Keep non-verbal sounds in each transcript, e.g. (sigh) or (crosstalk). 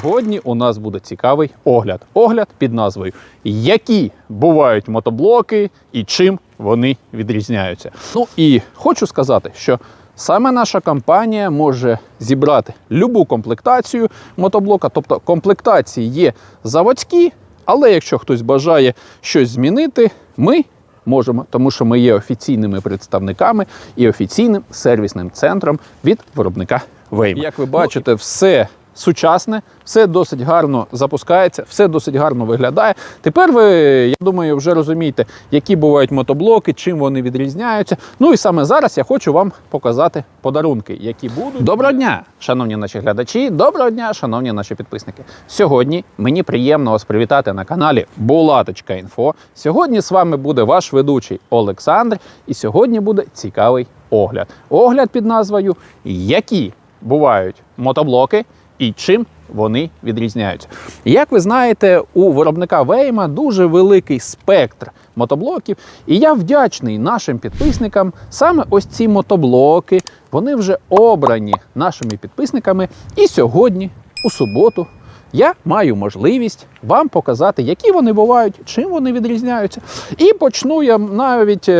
сьогодні у нас буде цікавий огляд. Огляд під назвою Які бувають мотоблоки і чим вони відрізняються. Ну і хочу сказати, що саме наша компанія може зібрати любу комплектацію мотоблока, тобто комплектації є заводські, але якщо хтось бажає щось змінити, ми можемо, тому що ми є офіційними представниками і офіційним сервісним центром від виробника Вейма. Як ви бачите, все сучасне, все досить гарно запускається, все досить гарно виглядає. Тепер ви, я думаю, вже розумієте, які бувають мотоблоки, чим вони відрізняються. Ну і саме зараз я хочу вам показати подарунки, які будуть. Доброго дня, шановні наші глядачі. Доброго дня, шановні наші підписники. Сьогодні мені приємно вас привітати на каналі Булаточка.Інфо. Сьогодні з вами буде ваш ведучий Олександр, і сьогодні буде цікавий огляд. Огляд під назвою Які бувають мотоблоки і чим вони відрізняються. Як ви знаєте, у виробника Вейма дуже великий спектр мотоблоків, і я вдячний нашим підписникам. Саме ось ці мотоблоки вони вже обрані нашими підписниками. І сьогодні, у суботу, я маю можливість вам показати, які вони бувають, чим вони відрізняються. І почну я навіть.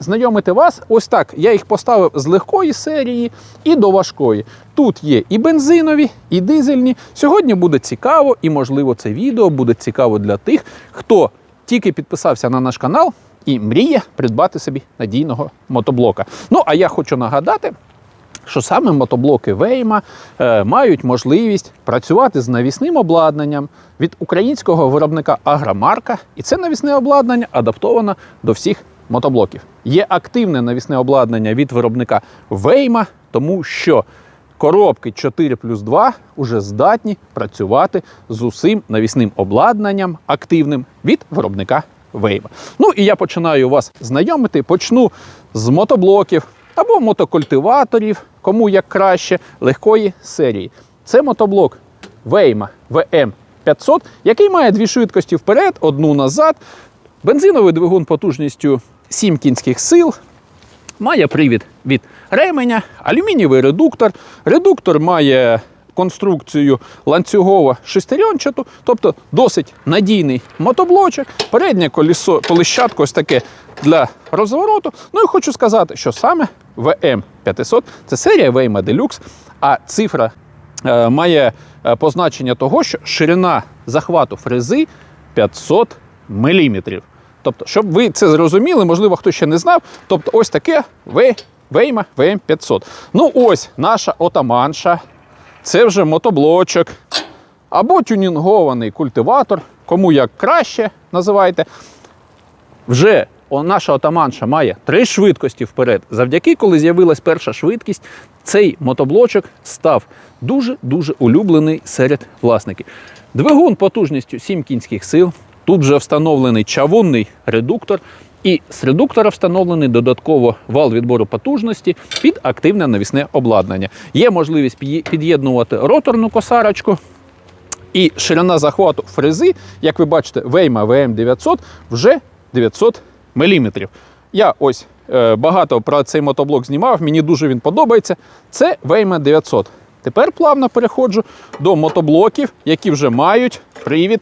Знайомити вас, ось так. Я їх поставив з легкої серії і до важкої. Тут є і бензинові, і дизельні. Сьогодні буде цікаво, і можливо це відео буде цікаво для тих, хто тільки підписався на наш канал і мріє придбати собі надійного мотоблока. Ну а я хочу нагадати, що саме мотоблоки Вейма е, мають можливість працювати з навісним обладнанням від українського виробника Агромарка, і це навісне обладнання адаптовано до всіх мотоблоків. Є активне навісне обладнання від виробника Вейма, тому що коробки 4 плюс 2 вже здатні працювати з усім навісним обладнанням активним від виробника Вейма. Ну і я починаю вас знайомити. Почну з мотоблоків або мотокультиваторів, кому як краще, легкої серії. Це мотоблок Вейма VM 500, який має дві швидкості вперед, одну назад. Бензиновий двигун потужністю 7 кінських сил. Має привід від ременя, алюмінієвий редуктор. Редуктор має конструкцію ланцюгово шестеренчату, тобто досить надійний мотоблочок. Переднє колесо, колищатко ось таке для розвороту. Ну і хочу сказати, що саме VM 500 це серія Waymo Deluxe, а цифра е, має е, позначення того, що ширина захвату фрези 500 мм. Тобто, щоб ви це зрозуміли, можливо, хто ще не знав. Тобто, ось таке Вейма VM 500. Ну, ось наша отаманша. Це вже мотоблочок. Або тюнінгований культиватор, кому як краще називайте. Вже наша отаманша має три швидкості вперед. Завдяки, коли з'явилась перша швидкість, цей мотоблочок став дуже-дуже улюблений серед власників. Двигун потужністю 7 кінських сил. Тут вже встановлений чавунний редуктор. І з редуктора встановлений додатково вал відбору потужності під активне навісне обладнання. Є можливість під'єднувати роторну косарочку, і ширина захвату фрези, як ви бачите, Вейма VM900 вже 900 мм. Я ось е, багато про цей мотоблок знімав, мені дуже він подобається. Це Вейма 900. Тепер плавно переходжу до мотоблоків, які вже мають привід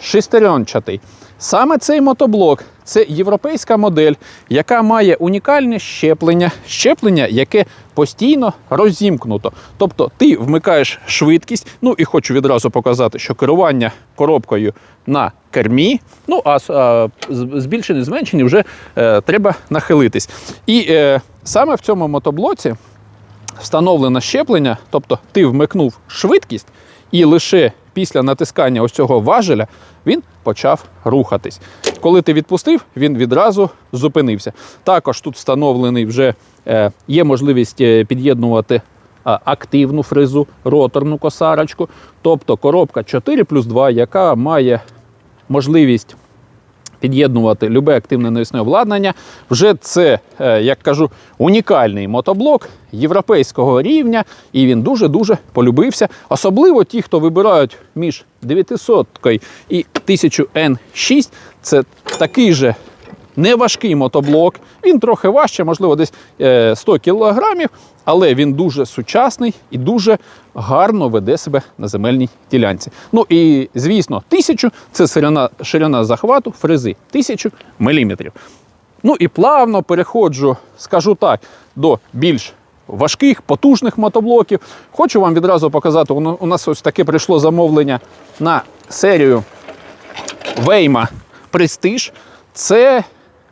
шестеренчатий. Саме цей мотоблок це європейська модель, яка має унікальне щеплення, щеплення, яке постійно розімкнуто. Тобто ти вмикаєш швидкість. Ну і хочу відразу показати, що керування коробкою на кермі, ну а, а збільшені, зменшені вже е, треба нахилитись. І е, саме в цьому мотоблоці встановлено щеплення, тобто ти вмикнув швидкість, і лише після натискання ось цього важеля він почав рухатись. Коли ти відпустив, він відразу зупинився. Також тут встановлений вже е, є можливість е, під'єднувати активну фрезу, роторну косарочку, тобто коробка 4 плюс 2, яка має можливість під'єднувати любе активне навісне обладнання. Вже це, е, як кажу, унікальний мотоблок європейського рівня, і він дуже-дуже полюбився. Особливо ті, хто вибирають між 900 і 1000 N6, це такий же неважкий мотоблок. Він трохи важче, можливо, десь е, 100 кілограмів, але він дуже сучасний і дуже гарно веде себе на земельній ділянці. Ну і звісно, 1000 – це ширина, ширина захвату фрези 1000 міліметрів. Ну і плавно переходжу, скажу так, до більш важких, потужних мотоблоків. Хочу вам відразу показати, у нас ось таке прийшло замовлення на серію Вейма Престиж. Це,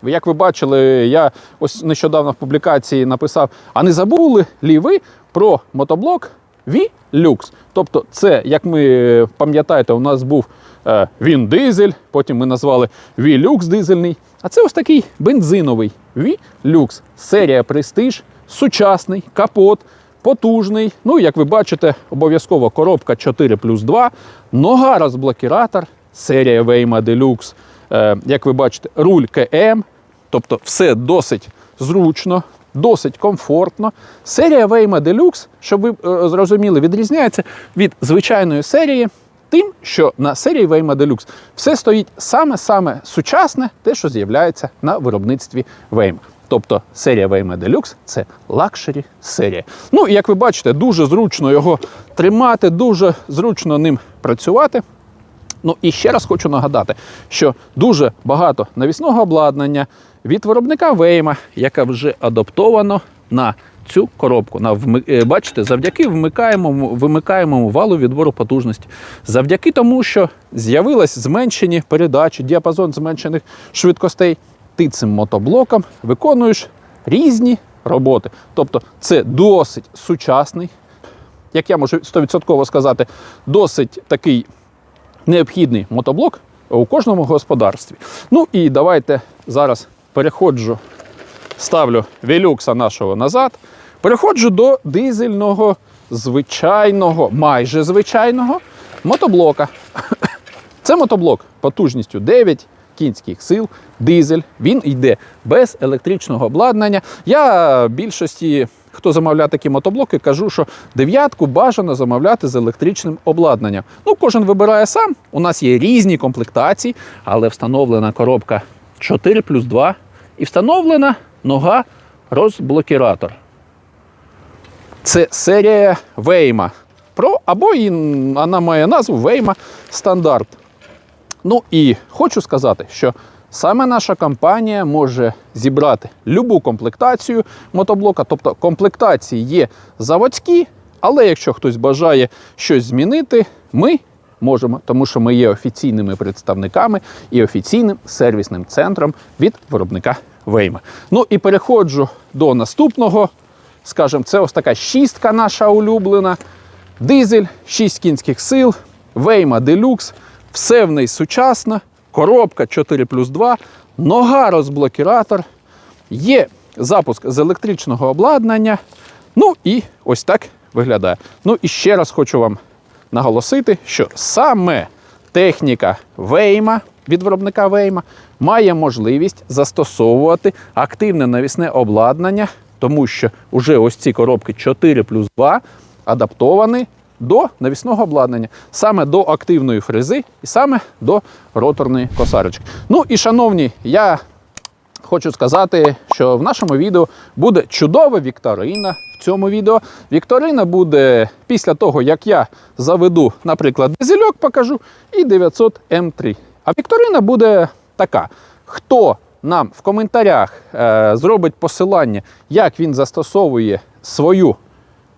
як ви бачили, я ось нещодавно в публікації написав: а не забули лі ви про мотоблок V-Lux? Тобто, це, як ми пам'ятаєте, у нас був е, він дизель, потім ми назвали V-Lux дизельний. А це ось такий бензиновий V-Lux. Серія Prestige, сучасний, капот, потужний. Ну, як ви бачите, обов'язково коробка 4 плюс 2, нога розблокіратор, серія Waymo Deluxe. Е, як ви бачите, руль КМ, тобто все досить зручно, досить комфортно. Серія Waymo Deluxe, щоб ви е, зрозуміли, відрізняється від звичайної серії. Тим, що на серії Waymo Deluxe все стоїть саме-саме сучасне, те, що з'являється на виробництві Waymo. Тобто серія Waymo Deluxe – це лакшері серія. Ну і як ви бачите, дуже зручно його тримати, дуже зручно ним працювати. Ну і ще раз хочу нагадати, що дуже багато навісного обладнання від виробника Вейма, яке вже адаптовано на цю коробку. На е, Бачите, завдяки вмикаємому, вимикаємому валу відбору потужності, завдяки тому, що з'явились зменшені передачі, діапазон зменшених швидкостей, ти цим мотоблоком виконуєш різні роботи. Тобто це досить сучасний, як я можу 100% сказати, досить такий необхідний мотоблок у кожному господарстві. Ну і давайте зараз переходжу, ставлю велюкса нашого назад. Переходжу до дизельного, звичайного, майже звичайного мотоблока. (coughs) Це мотоблок потужністю 9 кінських сил, дизель. Він йде без електричного обладнання. Я більшості, хто замовляє такі мотоблоки, кажу, що дев'ятку бажано замовляти з електричним обладнанням. Ну, кожен вибирає сам. У нас є різні комплектації, але встановлена коробка 4 плюс 2 і встановлена нога розблокіратор. Це серія Вейма Pro, або і вона має назву Вейма Стандарт. Ну і хочу сказати, що саме наша компанія може зібрати любу комплектацію мотоблока. Тобто комплектації є заводські, але якщо хтось бажає щось змінити, ми можемо, тому що ми є офіційними представниками і офіційним сервісним центром від виробника Вейма. Ну і переходжу до наступного. Скажімо, це ось така шістка наша улюблена. Дизель, 6 кінських сил, Вейма Deluxe, все в неї сучасно, коробка 4 плюс 2, нога розблокіратор, є запуск з електричного обладнання. Ну і ось так виглядає. Ну і ще раз хочу вам наголосити, що саме техніка Вейма від виробника Вейма має можливість застосовувати активне навісне обладнання, тому що вже ось ці коробки 4 плюс 2 адаптовані до навісного обладнання, саме до активної фрези і саме до роторної косарочки. Ну і шановні, я хочу сказати, що в нашому відео буде чудова вікторина. В цьому відео вікторина буде після того, як я заведу, наприклад, дизельок покажу і 900 М3. А вікторина буде така: хто нам в коментарях е, зробить посилання, як він застосовує свою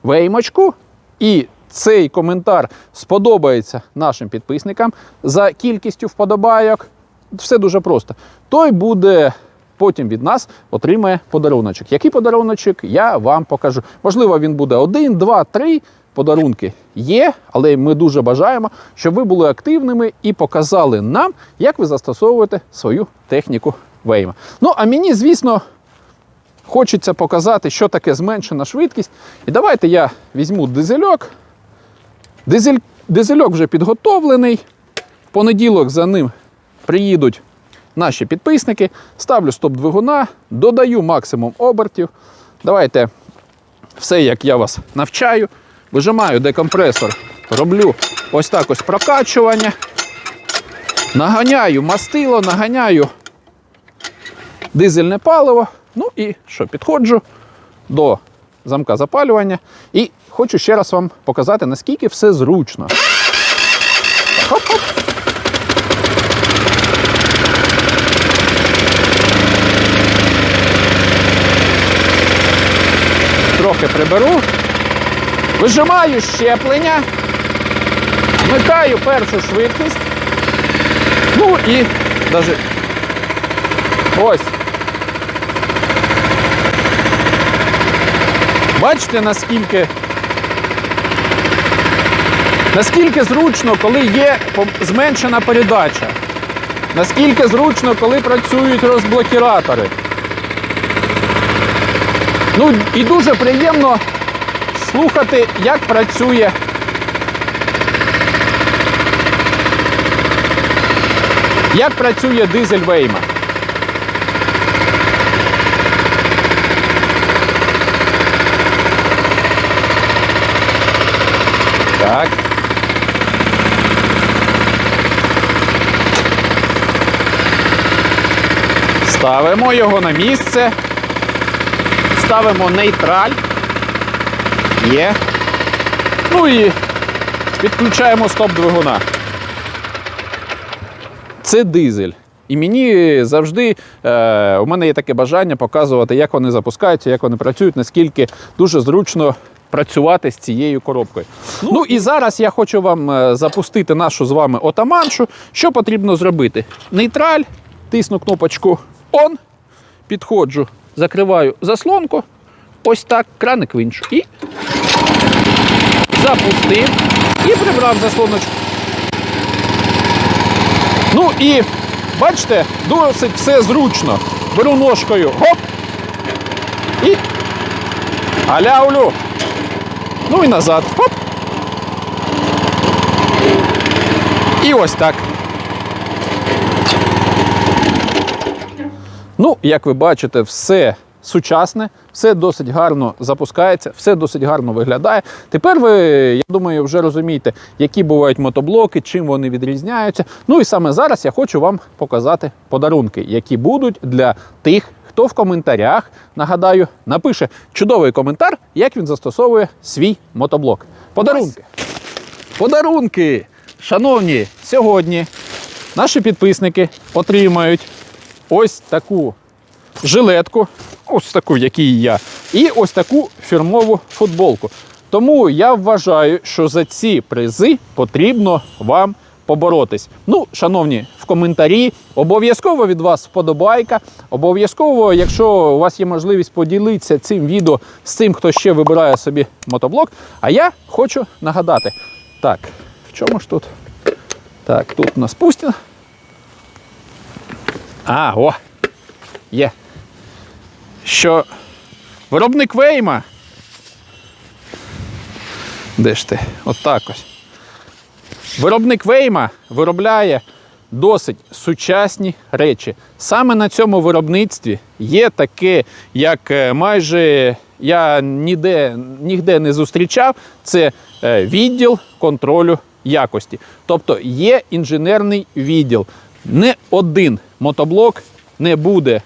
веймочку, і цей коментар сподобається нашим підписникам за кількістю вподобайок. Все дуже просто. Той буде потім від нас отримає подаруночок. Який подаруночок, я вам покажу. Можливо, він буде один, два, три. Подарунки є, але ми дуже бажаємо, щоб ви були активними і показали нам, як ви застосовуєте свою техніку Вейма. Ну, а мені, звісно, хочеться показати, що таке зменшена швидкість. І давайте я візьму дизельок. Дизель, дизельок вже підготовлений. В понеділок за ним приїдуть наші підписники. Ставлю стоп-двигуна, додаю максимум обертів. Давайте все, як я вас навчаю. Вижимаю декомпресор, роблю ось так ось прокачування. Наганяю мастило, наганяю дизельне паливо. Ну і що, підходжу до замка запалювання і хочу ще раз вам показати, наскільки все зручно. Хоп-хоп. Трохи приберу. Вижимаю щеплення. Вмикаю першу швидкість. Ну і навіть ось. Бачите, наскільки наскільки зручно, коли є зменшена передача. Наскільки зручно, коли працюють розблокіратори. Ну і дуже приємно слухати, як працює. Як працює дизель Вейма. Так. Ставимо його на місце. Ставимо нейтраль. Є. Ну і підключаємо стоп двигуна. Це дизель. І мені завжди е, у мене є таке бажання показувати, як вони запускаються, як вони працюють, наскільки дуже зручно працювати з цією коробкою. Ну, і зараз я хочу вам е, запустити нашу з вами отаманшу. Що потрібно зробити? Нейтраль, тисну кнопочку ON, підходжу, закриваю заслонку, ось так, краник в іншу. І запустив і прибрав заслоночку. Ну і бачите, досить все зручно. Беру ножкою, гоп. І алявлю. Ну і назад. Хоп. І ось так. Ну, як ви бачите, все сучасне, все досить гарно запускається, все досить гарно виглядає. Тепер ви, я думаю, вже розумієте, які бувають мотоблоки, чим вони відрізняються. Ну і саме зараз я хочу вам показати подарунки, які будуть для тих, хто в коментарях, нагадаю, напише чудовий коментар, як він застосовує свій мотоблок. Подарунки. Подарунки! Шановні, сьогодні наші підписники отримають ось таку жилетку, ось таку, який я, і ось таку фірмову футболку. Тому я вважаю, що за ці призи потрібно вам поборотись. Ну, шановні, в коментарі обов'язково від вас вподобайка. Обов'язково, якщо у вас є можливість поділитися цим відео з тим, хто ще вибирає собі мотоблок. А я хочу нагадати. Так, в чому ж тут? Так, тут у нас Пустін. А, о! Є. Що виробник Вейма. Де ж ти? Отак ось. Виробник Вейма виробляє досить сучасні речі. Саме на цьому виробництві є таке, як е, майже я ніде, ніде не зустрічав, це е, відділ контролю якості. Тобто є інженерний відділ. Не один мотоблок не буде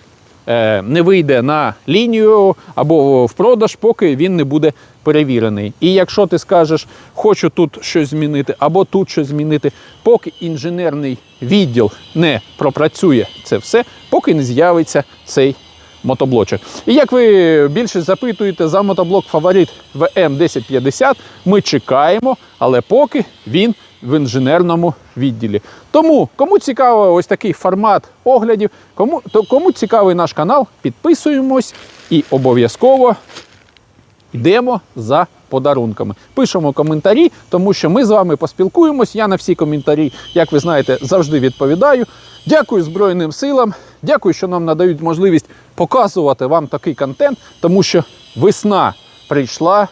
е, не вийде на лінію або в продаж, поки він не буде перевірений. І якщо ти скажеш, хочу тут щось змінити, або тут щось змінити, поки інженерний відділ не пропрацює це все, поки не з'явиться цей мотоблочок. І як ви більше запитуєте за мотоблок Фаворит VM1050, ми чекаємо, але поки він в інженерному відділі. Тому, кому цікаво ось такий формат оглядів, кому, то, кому цікавий наш канал, підписуємось і обов'язково йдемо за подарунками. Пишемо коментарі, тому що ми з вами поспілкуємось. Я на всі коментарі, як ви знаєте, завжди відповідаю. Дякую Збройним силам. Дякую, що нам надають можливість показувати вам такий контент, тому що весна прийшла.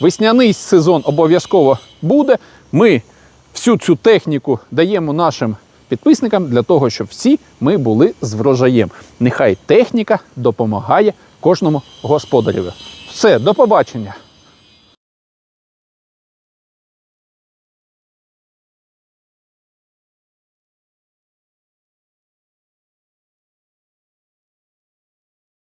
Весняний сезон обов'язково буде. Ми всю цю техніку даємо нашим підписникам для того, щоб всі ми були з врожаєм. Нехай техніка допомагає кожному господареві. Все, до побачення.